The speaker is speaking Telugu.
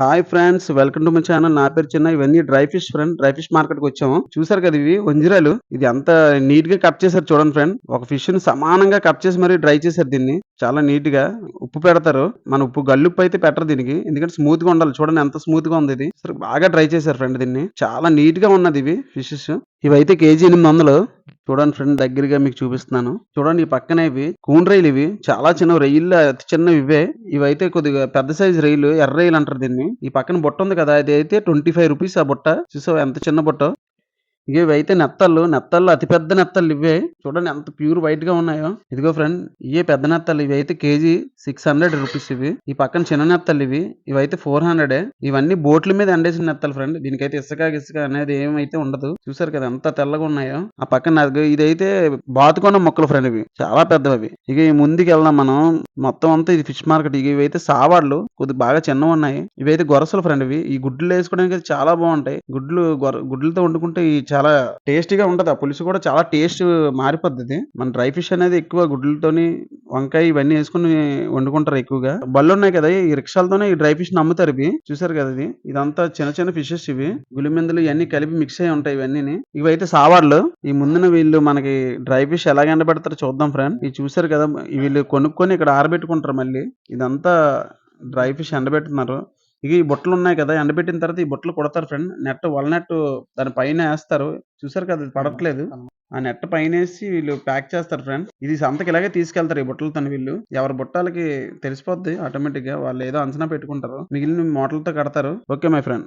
Hi friends welcome to my channel. నా పేరు చిన్న ఇవన్నీ dry fish friend. Dry fish మార్కెట్కి వచ్చాము. చూసారు కదా ఇవి? వంజిరాలు. ఇది అంత నీట్గా కట్ చేశారు చూడండి ఫ్రెండ్. ఒక ఫిష్ని సమానంగా కట్ చేసి మరీ డ్రై చేశారు దీన్ని. చాలా నీట్గా ఉప్పు పెడతారు. మన ఉప్పు గల్లుప్పు అయితే పెట్టరు దీనికి. ఎందుకంటే స్మూత్గా ఉండాలి. చూడండి ఎంత స్మూత్గా ఉంది ఇది. బాగా డ్రై చేశారు ఫ్రెండ్ దీన్ని. చాలా నీట్గా ఉన్నది ఇవి ఫిషెస్. ఇవైతే కేజీ ఎనిమిది వందలు. చూడండి ఫ్రెండ్ దగ్గరగా మీకు చూపిస్తున్నాను. చూడండి ఈ పక్కన ఇవి. కూన్ రైలు ఇవి. చాలా చిన్న రైళ్ళు అతి చిన్నవి ఇవే. ఇవైతే కొద్దిగా పెద్ద సైజ్ రైలు ఎర్ర రైలు అంటారు దీన్ని. ఈ పక్కన బుట్ట ఉంది కదా అది అయితే ట్వంటీ ఫైవ్ రూపీస్ ఆ బుట్ట. చూసావు ఎంత చిన్న బుట్ట? ఇవైతే నెత్తళ్ళు నెత్తళ్ళు అతి పెద్ద నెత్తళ్ళు ఇవే చూడండి ఎంత ప్యూర్ వైట్గా ఉన్నాయో. ఇదిగో ఫ్రెండ్ ఇవే పెద్ద నెత్తళ్ళు ఇవి అయితే కేజీ సిక్స్ హండ్రెడ్ రూపీస్ ఇవి. ఈ పక్కన చిన్న నెత్తళ్ళు ఇవి ఇవైతే ఫోర్ హండ్రెడ్. ఇవన్నీ బోట్ల మీద ఎండేసిన నెత్తలు ఫ్రెండ్ దీనికైతే ఇసుక ఇసుక అనేది ఏమైతే ఉండదు. చూసారు కదా ఎంత తెల్లగా ఉన్నాయో. ఆ పక్కన ఇదైతే బాతుకొండ మొక్కలు ఫ్రెండ్ ఇవి చాలా పెద్దవి ఇవి ఇక ఈ ముందుకు వెళ్దాం మనం. మొత్తం అంతా ఇది ఫిష్ మార్కెట్. ఇక ఇవైతే సావాడ్లు కొద్దిగా బాగా చిన్నవి ఉన్నాయి. ఇవైతే గొరసలు ఫ్రెండ్ ఇవి. ఈ గుడ్లు వేసుకోవడానికి అయితే చాలా బాగుంటాయి. గుడ్లు గుడ్లతో వండుకుంటే ఈ చాలా టేస్టీగా ఉంటది. ఆ పులుసు కూడా చాలా టేస్ట్ మారిపోద్ది. మన డ్రై ఫిష్ అనేది ఎక్కువ గుడ్లతోని వంకాయ ఇవన్నీ వేసుకుని వండుకుంటారు ఎక్కువగా. బళ్ళు ఉన్నాయి కదా ఈ రిక్షాలతోనే ఈ డ్రై ఫిష్ అమ్ముతారు ఇవి. చూసారు కదా ఇది? ఇదంతా చిన్న చిన్న ఫిషెస్ ఇవి. గులిమెందులు ఇవన్నీ కలిపి మిక్స్ అయి ఉంటాయి ఇవన్నీ ఇవైతే సావాడ్లు ఈ ముందున వీళ్ళు మనకి డ్రై ఫిష్ ఎలాగ ఎండబెడతారో చూద్దాం ఫ్రెండ్. ఇది చూసారు కదా వీళ్ళు కొనుక్కొని ఇక్కడ ఆరబెట్టుకుంటారు మళ్ళీ. ఇదంతా డ్రై ఫిష్ ఎండబెట్టున్నారు ఇక ఈ బుట్టలు ఉన్నాయి కదా ఎండబెట్టిన తర్వాత ఈ బుట్టలు కొడతారు ఫ్రెండ్ నెట్ వల నెట్ దాని పైన వేస్తారు. చూసారు కదా పడట్లేదు. ఆ నెట్ పైన వేసి వీళ్ళు ప్యాక్ చేస్తారు ఫ్రెండ్ ఇది సంతకి ఇలాగే తీసుకెళ్తారు ఈ బుట్టలతో వీళ్ళు. ఎవరి బుట్టాలకి తెలిసిపోద్ది ఆటోమేటిక్గా. వాళ్ళు ఏదో అంచనా పెట్టుకుంటారు. మిగిలిన మూటలతో కడతారు. Okay my friend